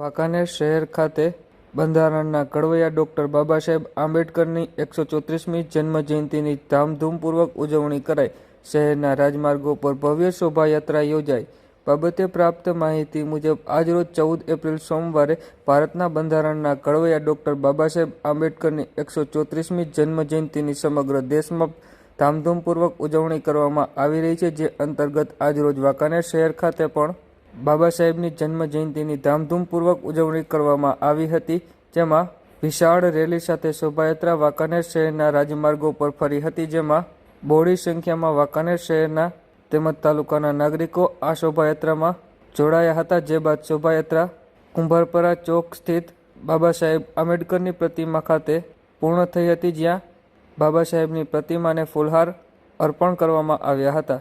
વાંકાનેર શહેર ખાતે બંધારણના કડવૈયા ડોક્ટર બાબા સાહેબ આંબેડકરની એકસો ચોત્રીસમી જન્મજયંતિની ધામધૂમપૂર્વક ઉજવણી કરાઈ. શહેરના રાજમાર્ગો પર ભવ્ય શોભાયાત્રા યોજાઈ. બાબતે પ્રાપ્ત માહિતી મુજબ, આજરોજ ચૌદ એપ્રિલ સોમવારે ભારતના બંધારણના કડવૈયા ડોક્ટર બાબા સાહેબ આંબેડકરની એકસો ચોત્રીસમી જન્મજયંતિની સમગ્ર દેશમાં ધામધૂમપૂર્વક ઉજવણી કરવામાં આવી રહી છે, જે અંતર્ગત આજરોજ વાંકાનેર શહેર ખાતે પણ બાબા સાહેબની જન્મ જયંતિની ધામધૂમપૂર્વક ઉજવણી કરવામાં આવી હતી, જેમાં વિશાળ રેલી સાથે શોભાયાત્રા વાંકાનેર શહેરના રાજમાર્ગો પર ફરી હતી, જેમાં બહોળી સંખ્યામાં વાંકાનેર શહેરના તેમજ તાલુકાના નાગરિકો આ શોભાયાત્રામાં જોડાયા હતા. જે બાદ શોભાયાત્રા કુંભારપરા ચોક સ્થિત બાબા સાહેબ આંબેડકરની પ્રતિમા ખાતે પૂર્ણ થઈ હતી, જ્યાં બાબા સાહેબની પ્રતિમાને ફૂલહાર અર્પણ કરવામાં આવ્યા હતા.